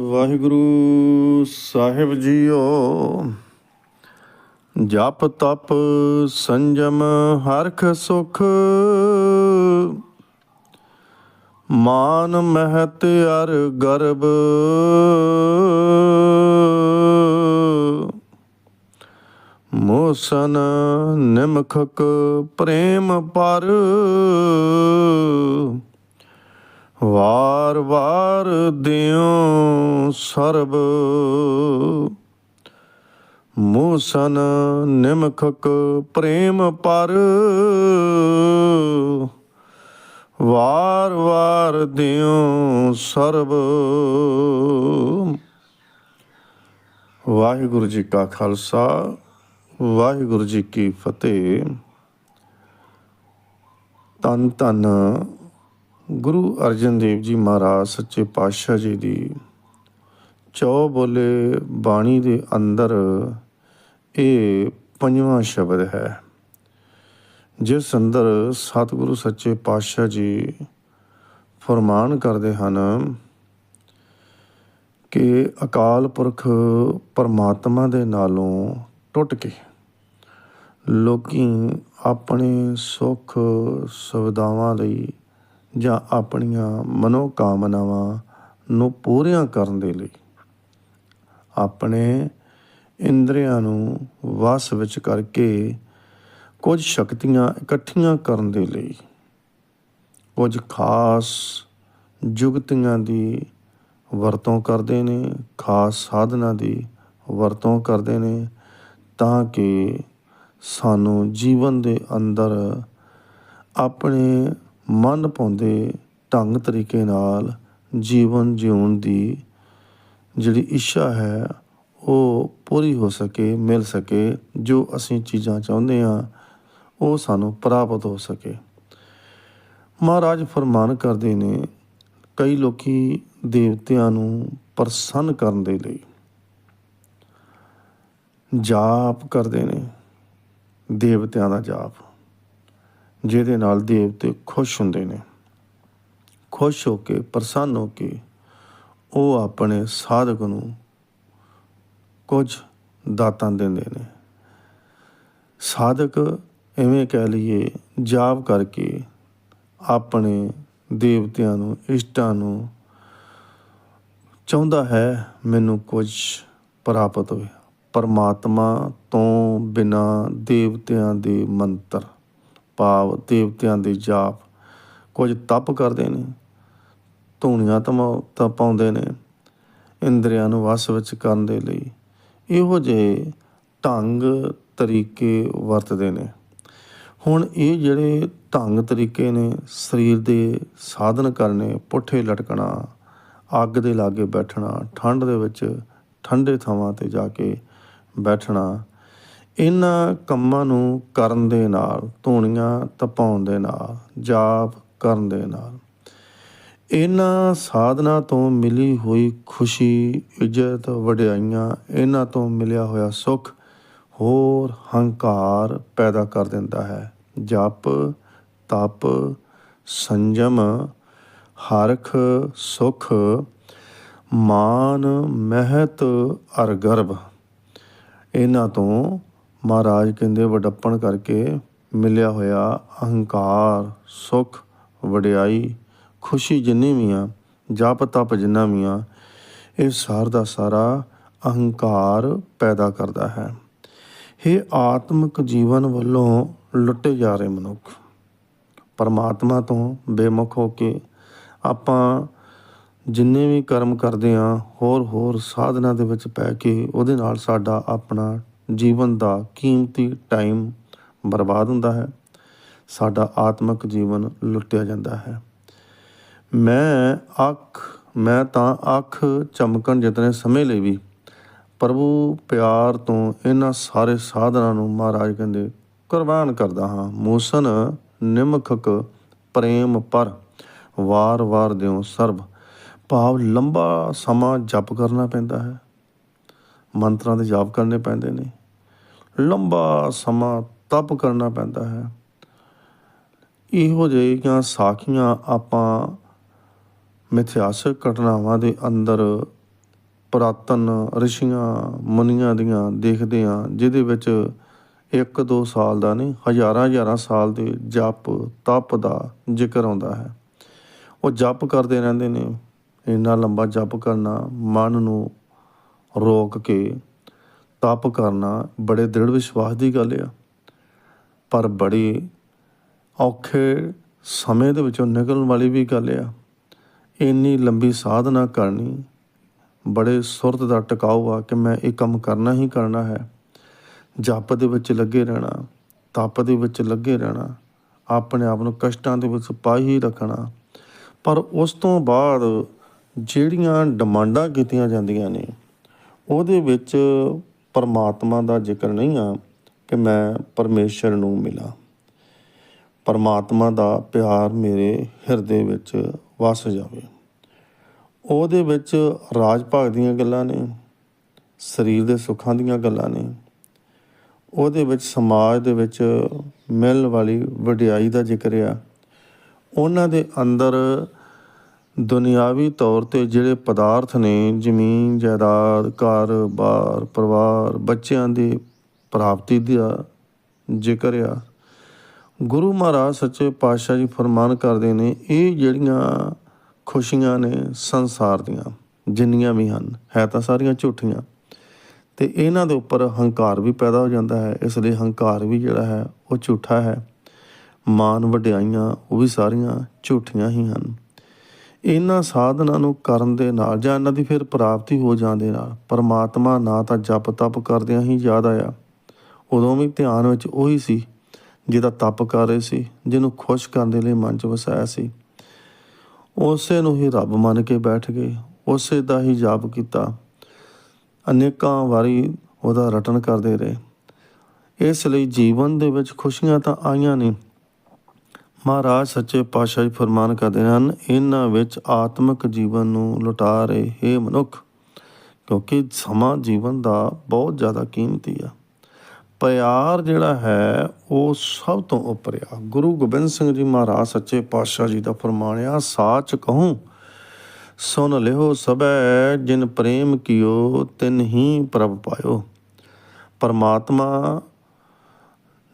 ਵਾਹਿਗੁਰੂ ਸਾਹਿਬ JIO, ਜਪ ਤਪ ਸੰਜਮ ਹਰਖ ਸੁਖ, ਮਾਨ ਮਹਤ ਅਰ ਗਰਬ। ਮੋਸਨ ਨਿਮਖਕ ਪ੍ਰੇਮ ਪਰ ਵਾਰ ਵਾਰ ਦਿਓ ਸਰਬ। ਮੂਸਨ ਨਿਮਖਕ ਪ੍ਰੇਮ ਪਰ। ਵਾਰ ਵਾਰ ਦਿਓ ਸਰਬ। ਵਾਹਿਗੁਰੂ ਜੀ ਕਾ ਖਾਲਸਾ, ਵਾਹਿਗੁਰੂ ਜੀ ਕੀ ਫਤਿਹ। ਤਨ ਤਨ ਗੁਰੂ ਅਰਜਨ ਦੇਵ ਜੀ ਮਹਾਰਾਜ ਸੱਚੇ ਪਾਤਸ਼ਾਹ ਜੀ ਦੀ ਚੌ ਬੋਲੇ ਬਾਣੀ ਦੇ ਅੰਦਰ ਇਹ ਪੰਜਵਾਂ ਸ਼ਬਦ ਹੈ। ਜਿਸ ਅੰਦਰ ਸਤਿਗੁਰੂ ਸੱਚੇ ਪਾਤਸ਼ਾਹ ਜੀ ਫਰਮਾਨ ਕਰਦੇ ਹਨ ਕਿ ਅਕਾਲ ਪੁਰਖ ਪਰਮਾਤਮਾ ਦੇ ਨਾਲੋਂ ਟੁੱਟ ਕੇ ਲੋਕੀ ਆਪਣੇ ਸੁੱਖ ਸੁਵਿਧਾਵਾਂ ਲਈ ਜਾਂ ਆਪਣੀਆਂ ਮਨੋਕਾਮਨਾਵਾਂ ਨੂੰ ਪੂਰੀਆਂ ਕਰਨ ਦੇ ਲਈ ਆਪਣੇ ਇੰਦਰੀਆਂ ਨੂੰ ਵਸ ਵਿੱਚ ਕਰਕੇ ਕੁਝ ਸ਼ਕਤੀਆਂ ਇਕੱਠੀਆਂ ਕਰਨ ਦੇ ਲਈ ਕੁਝ ਖਾਸ ਜੁਗਤੀਆਂ ਦੀ ਵਰਤੋਂ ਕਰਦੇ ਨੇ, ਖਾਸ ਸਾਧਨਾ ਦੀ ਵਰਤੋਂ ਕਰਦੇ ਨੇ ਤਾਂ ਕਿ ਸਾਨੂੰ ਜੀਵਨ ਦੇ ਅੰਦਰ ਆਪਣੇ ਮਨ ਪਾਉਂਦੇ ਢੰਗ ਤਰੀਕੇ ਨਾਲ ਜੀਵਨ ਜਿਉਣ ਦੀ ਜਿਹੜੀ ਇੱਛਾ ਹੈ, ਉਹ ਪੂਰੀ ਹੋ ਸਕੇ, ਮਿਲ ਸਕੇ, ਜੋ ਅਸੀਂ ਚੀਜ਼ਾਂ ਚਾਹੁੰਦੇ ਹਾਂ, ਉਹ ਸਾਨੂੰ ਪ੍ਰਾਪਤ ਹੋ ਸਕੇ। ਮਹਾਰਾਜ ਫਰਮਾਨ ਕਰਦੇ ਨੇ, ਕਈ ਲੋਕੀ ਦੇਵਤਿਆਂ ਨੂੰ ਪ੍ਰਸੰਨ ਕਰਨ ਦੇ ਲਈ ਜਾਪ ਕਰਦੇ ਨੇ, ਦੇਵਤਿਆਂ ਦਾ ਜਾਪ। ਜਿਹਦੇ ਨਾਲ ਦੇਵਤੇ ਖੁਸ਼ ਹੁੰਦੇ ਨੇ। ਖੁਸ਼ ਹੋ ਕੇ, ਪ੍ਰਸੰਨ ਹੋ ਕੇ ਉਹ ਆਪਣੇ ਸਾਧਕ ਨੂੰ ਕੁਝ ਦਾਤਾਂ ਦਿੰਦੇ ਨੇ। ਸਾਧਕ ਐਵੇਂ ਕਹਿ ਲਈਏ, ਜਾਪ ਕਰਕੇ ਆਪਣੇ ਦੇਵਤਿਆਂ ਨੂੰ, ਇਸ਼ਟਾਂ ਨੂੰ ਚਾਹੁੰਦਾ ਹੈ ਮੈਨੂੰ ਕੁਝ ਪ੍ਰਾਪਤ ਹੋਵੇ। ਪਰਮਾਤਮਾ ਤੋਂ ਬਿਨਾ ਦੇਵਤਿਆਂ ਦੇ ਮੰਤਰ। ਭਾਵ ਦੇਵਤਿਆਂ ਦੇ ਜਾਪ। ਕੁਝ ਤਪ ਕਰਦੇ ਨੇ, ਧੂਣੀਆਂ ਤਮ ਤਾਂ ਪਾਉਂਦੇ ਨੇ, ਇੰਦਰੀਆਂ ਨੂੰ ਵਸ ਵਿੱਚ ਕਰਨ ਦੇ ਲਈ। ਇਹੋ ਜਿਹੇ ਢੰਗ ਤਰੀਕੇ ਵਰਤਦੇ ਨੇ। ਹੁਣ ਇਹ ਜਿਹੜੇ ਢੰਗ ਤਰੀਕੇ ਨੇ, ਸਰੀਰ ਦੇ ਸਾਧਨ ਕਰਨੇ, ਪੁੱਠੇ ਲਟਕਣਾ, ਅੱਗ ਦੇ ਲਾਗੇ ਬੈਠਣਾ, ਠੰਡ ਦੇ ਵਿੱਚ ਠੰਡੇ ਥਾਵਾਂ ਤੇ ਜਾ ਕੇ ਬੈਠਣਾ ਇਹਨਾਂ ਕੰਮਾਂ ਨੂੰ ਕਰਨ ਦੇ ਨਾਲ, ਧੂਣੀਆਂ ਤਪਾਉਣ ਦੇ ਨਾਲ, ਜਾਪ ਕਰਨ ਦੇ ਨਾਲ। ਇਹਨਾਂ ਸਾਧਨਾ ਤੋਂ ਮਿਲੀ ਹੋਈ ਖੁਸ਼ੀ, ਇੱਜ਼ਤ, ਵਡਿਆਈਆਂ ਇਹਨਾਂ ਤੋਂ ਮਿਲਿਆ ਹੋਇਆ ਸੁੱਖ ਹੋਰ ਹੰਕਾਰ ਪੈਦਾ ਕਰ ਦਿੰਦਾ ਹੈ। ਜਪ, ਤਪ, ਸੰਜਮ, ਹਰਖ, ਸੁਖ, ਮਾਨ, ਮਹਿਤ ਅਰ ਗਰਭ ਇਹਨਾਂ ਤੋਂ ਮਹਾਰਾਜ ਕਹਿੰਦੇ ਵਡੱਪਣ ਕਰਕੇ ਮਿਲਿਆ ਹੋਇਆ ਅਹੰਕਾਰ, ਸੁਖ, ਵਡਿਆਈ, ਖੁਸ਼ੀ ਜਿੰਨੀ ਵੀ ਆ, ਜਪ ਤਪ ਜਿੰਨਾ ਵੀ ਆ, ਇਹ ਸਾਰ ਦਾ ਸਾਰਾ ਅਹੰਕਾਰ ਪੈਦਾ ਕਰਦਾ ਹੈ। ਇਹ ਆਤਮਿਕ ਜੀਵਨ ਵੱਲੋਂ ਲੁੱਟੇ ਜਾ ਰਹੇ ਮਨੁੱਖ, ਪਰਮਾਤਮਾ ਤੋਂ ਬੇਮੁਖ ਹੋ ਕੇ ਆਪਾਂ ਜਿੰਨੇ ਵੀ ਕਰਮ ਕਰਦੇ ਆ ਹੋਰ ਹੋਰ ਸਾਧਨਾ ਦੇ ਵਿੱਚ ਪੈ ਕੇ ਉਹਦੇ ਨਾਲ ਸਾਡਾ ਆਪਣਾ ਜੀਵਨ ਦਾ ਕੀਮਤੀ ਟਾਈਮ ਬਰਬਾਦ ਹੁੰਦਾ ਹੈ। ਸਾਡਾ ਆਤਮਿਕ ਜੀਵਨ ਲੁੱਟਿਆ ਜਾਂਦਾ ਹੈ। ਮੈਂ ਅੱਖ, ਮੈਂ ਤਾਂ ਅੱਖ ਚਮਕਣ ਜਿਤਨੇ ਸਮੇਂ ਲਈ ਵੀ ਪ੍ਰਭੂ ਪਿਆਰ ਤੋਂ ਇਹਨਾਂ ਸਾਰੇ ਸਾਧਨਾਂ ਨੂੰ ਮਹਾਰਾਜ ਕਹਿੰਦੇ ਕੁਰਬਾਨ ਕਰਦਾ ਹਾਂ। ਮੂਸਨ ਨਿਮਖਕ ਪ੍ਰੇਮ ਪਰ ਵਾਰ ਵਾਰ ਦਿਓ ਸਰਬ। ਭਾਵ ਲੰਬਾ ਸਮਾਂ ਜਪ ਕਰਨਾ ਪੈਂਦਾ ਹੈ। ਮੰਤਰਾਂ ਦੇ ਜਾਪ ਕਰਨੇ ਪੈਂਦੇ ਨੇ। ਲੰਬਾ ਸਮਾਂ ਤਪ ਕਰਨਾ ਪੈਂਦਾ ਹੈ। ਇਹੋ ਜਿਹੀਆਂ ਸਾਖੀਆਂ ਆਪਾਂ ਮਿਥਿਹਾਸਕ ਘਟਨਾਵਾਂ ਦੇ ਅੰਦਰ ਪੁਰਾਤਨ ਰਿਸ਼ੀਆਂ, ਮੁਨੀਆਂ ਦੀਆਂ ਦੇਖਦੇ ਹਾਂ, ਜਿਹਦੇ ਵਿੱਚ ਇੱਕ ਦੋ ਸਾਲ ਦਾ ਨਹੀਂ, ਹਜ਼ਾਰਾਂ ਹਜ਼ਾਰਾਂ ਸਾਲ ਦੇ ਜਪ ਤਪ ਦਾ ਜ਼ਿਕਰ ਆਉਂਦਾ ਹੈ। ਉਹ ਜਪ ਕਰਦੇ ਰਹਿੰਦੇ ਨੇ। ਇੰਨਾ ਲੰਬਾ ਜਪ ਕਰਨਾ ਮਨ ਨੂੰ ਰੋਕ ਕੇ ਤਪ ਕਰਨਾ ਬੜੇ ਦ੍ਰਿੜ ਵਿਸ਼ਵਾਸ ਦੀ ਗੱਲ ਆ। ਪਰ ਬੜੀ ਔਖੇ ਸਮੇਂ ਦੇ ਵਿੱਚੋਂ ਨਿਕਲਣ ਵਾਲੀ ਵੀ ਗੱਲ ਆ। ਇੰਨੀ ਲੰਬੀ ਸਾਧਨਾ ਕਰਨੀ ਬੜੇ ਸੁਰਤ ਦਾ ਟਿਕਾਊ ਆ ਕਿ ਮੈਂ ਇਹ ਕੰਮ ਕਰਨਾ ਹੀ ਕਰਨਾ ਹੈ। ਜਪ ਦੇ ਵਿੱਚ ਲੱਗੇ ਰਹਿਣਾ, ਤਪ ਦੇ ਵਿੱਚ ਲੱਗੇ ਰਹਿਣਾ, ਆਪਣੇ ਆਪ ਨੂੰ ਕਸ਼ਟਾਂ ਦੇ ਵਿੱਚ ਪਾ ਹੀ ਰੱਖਣਾ। ਪਰ ਉਸ ਤੋਂ ਬਾਅਦ ਜਿਹੜੀਆਂ ਡਿਮਾਂਡਾਂ ਕੀਤੀਆਂ ਜਾਂਦੀਆਂ ਨੇ ਉਹਦੇ ਵਿੱਚ ਪਰਮਾਤਮਾ ਦਾ ਜ਼ਿਕਰ ਨਹੀਂ ਆ ਕਿ ਮੈਂ ਪਰਮੇਸ਼ਰ ਨੂੰ ਮਿਲਾਂ। ਪਰਮਾਤਮਾ ਦਾ ਪਿਆਰ ਮੇਰੇ ਹਿਰਦੇ ਵਿੱਚ ਵਸ ਜਾਵੇ। ਉਹਦੇ ਵਿੱਚ ਰਾਜ ਭਾਗ ਦੀਆਂ ਗੱਲਾਂ ਨੇ, ਸਰੀਰ ਦੇ ਸੁੱਖਾਂ ਦੀਆਂ ਗੱਲਾਂ ਨੇ, ਉਹਦੇ ਵਿੱਚ ਸਮਾਜ ਦੇ ਵਿੱਚ ਮਿਲਣ ਵਾਲੀ ਵਡਿਆਈ ਦਾ ਜ਼ਿਕਰ ਆ। ਉਹਨਾਂ ਦੇ ਅੰਦਰ ਦੁਨਿਆਵੀ ਤੌਰ ਤੇ ਜਿਹੜੇ ਪਦਾਰਥ ਨੇ, ਜ਼ਮੀਨ, ਜਾਇਦਾਦ, ਘਰ ਬਾਰ ਪਰਿਵਾਰ, ਬੱਚਿਆਂ ਦੀ ਪ੍ਰਾਪਤੀ ਦਾ ਜ਼ਿਕਰ ਆ। ਗੁਰੂ ਮਹਾਰਾਜ ਸੱਚੇ ਪਾਤਸ਼ਾਹ ਜੀ ਫਰਮਾਨ ਕਰਦੇ ਨੇ, ਇਹ ਜਿਹੜੀਆਂ ਖੁਸ਼ੀਆਂ ਨੇ ਸੰਸਾਰ ਦੀਆਂ, ਜਿੰਨੀਆਂ ਵੀ ਹਨ, ਹੈ ਤਾਂ ਸਾਰੀਆਂ ਝੂਠੀਆਂ। ਤੇ ਇਹਨਾਂ ਦੇ ਉੱਪਰ ਹੰਕਾਰ ਵੀ ਪੈਦਾ ਹੋ ਜਾਂਦਾ ਹੈ, ਇਸ ਲਈ ਹੰਕਾਰ ਵੀ ਜਿਹੜਾ ਹੈ, ਉਹ ਝੂਠਾ ਹੈ। ਮਾਨ ਵਡਿਆਈਆਂ, ਉਹ ਵੀ ਸਾਰੀਆਂ ਝੂਠੀਆਂ ਹੀ ਹਨ। ਇਹਨਾਂ ਸਾਧਨਾਂ ਨੂੰ ਕਰਨ ਦੇ ਨਾਲ ਜਾਂ ਇਹਨਾਂ ਦੀ ਫਿਰ ਪ੍ਰਾਪਤੀ ਹੋ ਜਾਂਦੇ ਨਾਲ ਪਰਮਾਤਮਾ ਨਾ ਤਾਂ ਜਪ ਤਪ ਕਰਦਿਆਂ ਹੀ ਯਾਦ ਆਇਆ। ਉਦੋਂ ਵੀ ਧਿਆਨ ਵਿੱਚ ਉਹੀ ਸੀ ਜਿਹਦਾ ਤਪ ਕਰ ਰਹੇ ਸੀ, ਜਿਹਨੂੰ ਖੁਸ਼ ਕਰਨ ਦੇ ਲਈ ਮਨ 'ਚ ਵਸਾਇਆ ਸੀ। ਉਸੇ ਨੂੰ ਹੀ ਰੱਬ ਮੰਨ ਕੇ ਬੈਠ ਗਏ, ਉਸੇ ਦਾ ਹੀ ਜਾਪ ਕੀਤਾ। ਅਨੇਕਾਂ ਵਾਰੀ ਉਹਦਾ ਰਟਨ ਕਰਦੇ ਰਹੇ। ਇਸ ਲਈ ਜੀਵਨ ਦੇ ਵਿੱਚ ਖੁਸ਼ੀਆਂ ਤਾਂ ਆਈਆਂ ਨਹੀਂ। ਮਹਾਰਾਜ ਸੱਚੇ ਪਾਤਸ਼ਾਹ ਜੀ ਫਰਮਾਨ ਕਰਦੇ ਹਨ, ਇਹਨਾਂ ਵਿੱਚ ਆਤਮਿਕ ਜੀਵਨ ਨੂੰ ਲੁਟਾ ਰਹੇ हे ਮਨੁੱਖ, ਕਿਉਂਕਿ ਸਮਾਂ ਜੀਵਨ ਦਾ ਬਹੁਤ ਜ਼ਿਆਦਾ ਕੀਮਤੀ ਆ। ਪਿਆਰ ਜਿਹੜਾ ਹੈ, ਉਹ ਸਭ ਤੋਂ ਉੱਪਰ ਆ। ਗੁਰੂ ਗੋਬਿੰਦ ਸਿੰਘ ਜੀ ਮਹਾਰਾਜ ਸੱਚੇ ਪਾਤਸ਼ਾਹ ਜੀ ਦਾ ਫਰਮਾਨਿਆ ਸਾਚ ਕਹੂੰ, ਸੁਨ ਲਿਓ ਸਬੈ ਜਿਨ ਪ੍ਰੇਮ ਕੀਓ ਤਿਨ ਹੀ ਪ੍ਰਭ ਪਾਇਓ। ਪਰਮਾਤਮਾ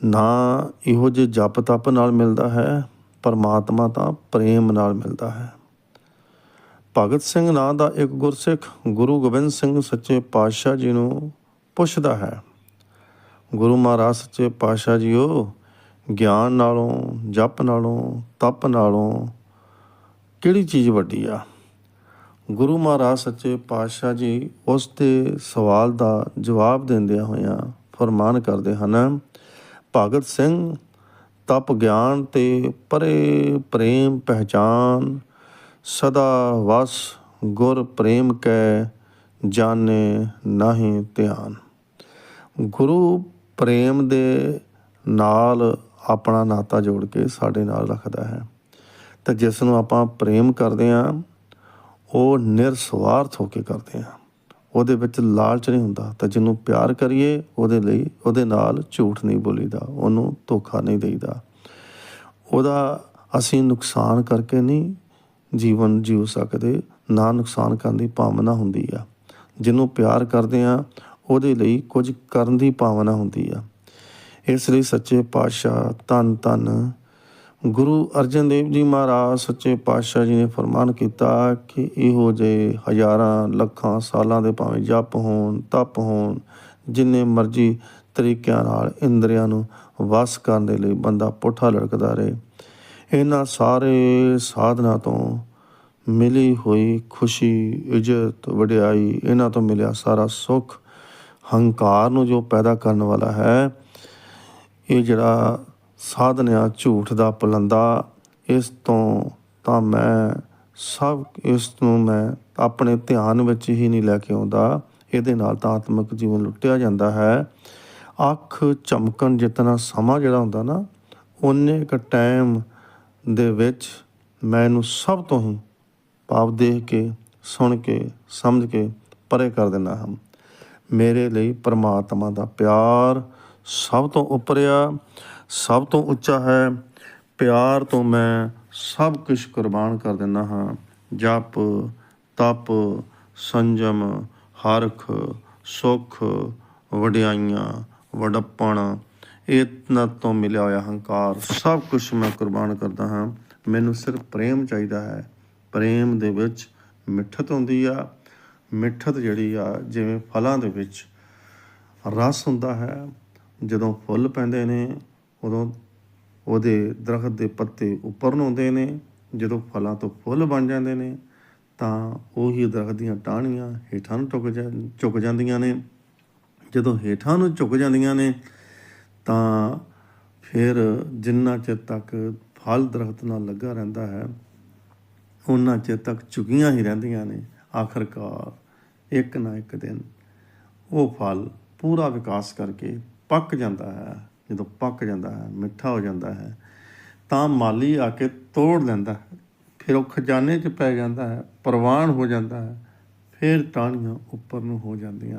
ਨਾਂ ਇਹੋ ਜਿਹੇ ਜਪ ਤਪ ਨਾਲ ਮਿਲਦਾ ਹੈ, ਪਰਮਾਤਮਾ ਤਾਂ ਪ੍ਰੇਮ ਨਾਲ ਮਿਲਦਾ ਹੈ। ਭਗਤ ਸਿੰਘ ਨਾਂ ਦਾ ਇੱਕ ਗੁਰਸਿੱਖ ਗੁਰੂ ਗੋਬਿੰਦ ਸਿੰਘ ਸੱਚੇ ਪਾਤਸ਼ਾਹ ਜੀ ਨੂੰ ਪੁੱਛਦਾ ਹੈ। ਗੁਰੂ ਮਹਾਰਾਜ ਸੱਚੇ ਪਾਤਸ਼ਾਹ ਜੀਓ, ਗਿਆਨ ਨਾਲੋਂ, ਜਪ ਨਾਲੋਂ, ਤਪ ਨਾਲੋਂ ਕਿਹੜੀ ਚੀਜ਼ ਵੱਡੀ ਆ? ਗੁਰੂ ਮਹਾਰਾਜ ਸੱਚੇ ਪਾਤਸ਼ਾਹ ਜੀ ਉਸ ਦੇ ਸਵਾਲ ਦਾ ਜਵਾਬ ਦਿੰਦਿਆਂ ਹੋਇਆਂ ਫਰਮਾਨ ਕਰਦੇ ਹਨ ਭਗਤ ਸਿੰਘ, ਤਪ ਗਿਆਨ ਤੇ ਪਰੇ ਪ੍ਰੇਮ ਪਹਿਚਾਨ, ਸਦਾ ਵਸ ਗੁਰ ਪ੍ਰੇਮ ਕੈ, ਜਾਣੇ ਨਾਹੀਂ ਧਿਆਨ। ਗੁਰੂ ਪ੍ਰੇਮ ਦੇ ਨਾਲ ਆਪਣਾ ਨਾਤਾ ਜੋੜ ਕੇ ਸਾਡੇ ਨਾਲ ਰੱਖਦਾ ਹੈ। ਤਾਂ ਜਿਸ ਨੂੰ ਆਪਾਂ ਪ੍ਰੇਮ ਕਰਦੇ ਹਾਂ, ਉਹ ਨਿਰਸਵਾਰਥ ਹੋ ਕੇ ਕਰਦੇ ਹਾਂ। ਉਹਦੇ ਵਿੱਚ ਲਾਲਚ ਨਹੀਂ ਹੁੰਦਾ। ਤਾਂ ਜਿਹਨੂੰ ਪਿਆਰ ਕਰੀਏ, ਉਹਦੇ ਲਈ, ਉਹਦੇ ਨਾਲ ਝੂਠ ਨਹੀਂ ਬੋਲੀਦਾ। ਉਹਨੂੰ ਧੋਖਾ ਨਹੀਂ ਦੇਈਦਾ। ਉਹਦਾ ਅਸੀਂ ਨੁਕਸਾਨ ਕਰਕੇ ਨਹੀਂ ਜੀਵਨ ਜੀਉ ਸਕਦੇ, ਨਾ ਨੁਕਸਾਨ ਕਰਨ ਦੀ ਭਾਵਨਾ ਹੁੰਦੀ ਆ। ਜਿਹਨੂੰ ਪਿਆਰ ਕਰਦੇ ਆ, ਉਹਦੇ ਲਈ ਕੁਝ ਕਰਨ ਦੀ ਭਾਵਨਾ ਹੁੰਦੀ ਆ। ਇਸ ਲਈ ਸੱਚੇ ਪਾਤਸ਼ਾਹ ਧੰਨ ਧੰਨ ਗੁਰੂ ਅਰਜਨ ਦੇਵ ਜੀ ਮਹਾਰਾਜ ਸੱਚੇ ਪਾਤਸ਼ਾਹ ਜੀ ਨੇ ਫਰਮਾਨ ਕੀਤਾ ਕਿ ਇਹੋ ਜਿਹੇ ਹਜ਼ਾਰਾਂ, ਲੱਖਾਂ ਸਾਲਾਂ ਦੇ ਭਾਵੇਂ ਜਪ ਹੋਣ, ਤਪ ਹੋਣ, ਜਿੰਨੇ ਮਰਜ਼ੀ ਤਰੀਕਿਆਂ ਨਾਲ ਇੰਦਰੀਆਂ ਨੂੰ ਵਸ ਕਰਨ ਦੇ ਲਈ ਬੰਦਾ ਪੁੱਠਾ ਲੜਕਦਾ ਰਹੇ। ਇਹਨਾਂ ਸਾਰੇ ਸਾਧਨਾ ਤੋਂ ਮਿਲੀ ਹੋਈ ਖੁਸ਼ੀ, ਇੱਜ਼ਤ, ਵਡਿਆਈ, ਇਹਨਾਂ ਤੋਂ ਮਿਲਿਆ ਸਾਰਾ ਸੁੱਖ, ਹੰਕਾਰ ਨੂੰ ਜੋ ਪੈਦਾ ਕਰਨ ਵਾਲਾ ਹੈ, ਇਹ ਜਿਹੜਾ ਸਾਧਨ ਝੂਠ ਦਾ ਪਲੰਦਾ, ਇਸ ਤੋਂ ਤਾਂ ਮੈਂ ਸਭ, ਇਸ ਨੂੰ ਮੈਂ ਆਪਣੇ ਧਿਆਨ ਵਿੱਚ ਹੀ ਨਹੀਂ ਲੈ ਕੇ ਆਉਂਦਾ। ਇਹਦੇ ਨਾਲ ਤਾਂ ਆਤਮਿਕ ਜੀਵਨ ਲੁੱਟਿਆ ਜਾਂਦਾ ਹੈ। ਅੱਖ ਚਮਕਣ ਜਿਤਨਾ ਸਮਾਂ ਜਿਹੜਾ ਹੁੰਦਾ ਨਾ ਉਹਨੇ ਕ ਟਾਈਮ ਦੇ ਵਿੱਚ ਮੈਂ ਇਹਨੂੰ ਸਭ ਤੋਂ ਹੀ ਭਾਵ ਦੇਖ ਕੇ, ਸੁਣ ਕੇ, ਸਮਝ ਕੇ ਪਰੇ ਕਰ ਦਿੰਦਾ ਹਾਂ। ਮੇਰੇ ਲਈ ਪਰਮਾਤਮਾ ਦਾ ਪਿਆਰ ਸਭ ਤੋਂ ਉੱਪਰ ਸਭ ਤੋਂ ਉੱਚਾ ਹੈ। ਪਿਆਰ ਤੋਂ ਮੈਂ ਸਭ ਕੁਝ ਕੁਰਬਾਨ ਕਰ ਦਿੰਦਾ ਹਾਂ। ਜਪ, ਤਪ, ਸੰਜਮ, ਹਰਖ, ਸੁਖ, ਵਡਿਆਈਆਂ, ਵਡੱਪਣ ਇਹਨਾਂ ਤੋਂ ਮਿਲਿਆ ਹੋਇਆ ਹੰਕਾਰ, ਸਭ ਕੁਝ ਮੈਂ ਕੁਰਬਾਨ ਕਰਦਾ ਹਾਂ। ਮੈਨੂੰ ਸਿਰਫ ਪ੍ਰੇਮ ਚਾਹੀਦਾ ਹੈ। ਪ੍ਰੇਮ ਦੇ ਵਿੱਚ ਮਿੱਠਤ ਹੁੰਦੀ ਆ। ਮਿੱਠਤ ਜਿਹੜੀ ਆ, ਜਿਵੇਂ ਫਲਾਂ ਦੇ ਵਿੱਚ ਰਸ ਹੁੰਦਾ ਹੈ। ਜਦੋਂ ਫੁੱਲ ਪੈਂਦੇ ਨੇ ਉਦੋਂ ਉਹਦੇ ਦਰਖਤ ਦੇ ਪੱਤੇ ਉੱਪਰ ਨੂੰ ਆਉਂਦੇ ਨੇ, ਜਦੋਂ ਫਲਾਂ ਤੋਂ ਫੁੱਲ ਬਣ ਜਾਂਦੇ ਨੇ, ਤਾਂ ਉਹੀ ਦਰਖਤ ਦੀਆਂ ਟਾਹਣੀਆਂ ਹੇਠਾਂ ਨੂੰ ਝੁਕ ਜਾ ਝੁਕ ਜਾਂਦੀਆਂ ਨੇ। ਜਦੋਂ ਹੇਠਾਂ ਨੂੰ ਝੁਕ ਜਾਂਦੀਆਂ ਨੇ, ਤਾਂ ਫਿਰ ਜਿੰਨਾ ਚਿਰ ਤੱਕ ਫਲ ਦਰਖਤ ਨਾਲ ਲੱਗਾ ਰਹਿੰਦਾ ਹੈ ਉਹਨਾਂ ਚਿਰ ਤੱਕ ਝੁਕੀਆਂ ਹੀ ਰਹਿੰਦੀਆਂ ਨੇ। ਆਖਰਕਾਰ ਇੱਕ ਨਾ ਇੱਕ ਦਿਨ ਉਹ ਫਲ ਪੂਰਾ ਵਿਕਾਸ ਕਰਕੇ ਪੱਕ ਜਾਂਦਾ ਹੈ। ਜਦੋਂ ਪੱਕ ਜਾਂਦਾ ਹੈ, ਮਿੱਠਾ ਹੋ ਜਾਂਦਾ ਹੈ, ਤਾਂ ਮਾਲੀ ਆ ਕੇ ਤੋੜ ਲੈਂਦਾ ਹੈ। ਫਿਰ ਉਹ ਖਜ਼ਾਨੇ 'ਚ ਪੈ ਜਾਂਦਾ ਹੈ, ਪ੍ਰਵਾਨ ਹੋ ਜਾਂਦਾ ਹੈ, ਫਿਰ ਟਾਹਣੀਆਂ ਉੱਪਰ ਨੂੰ ਹੋ ਜਾਂਦੀਆਂ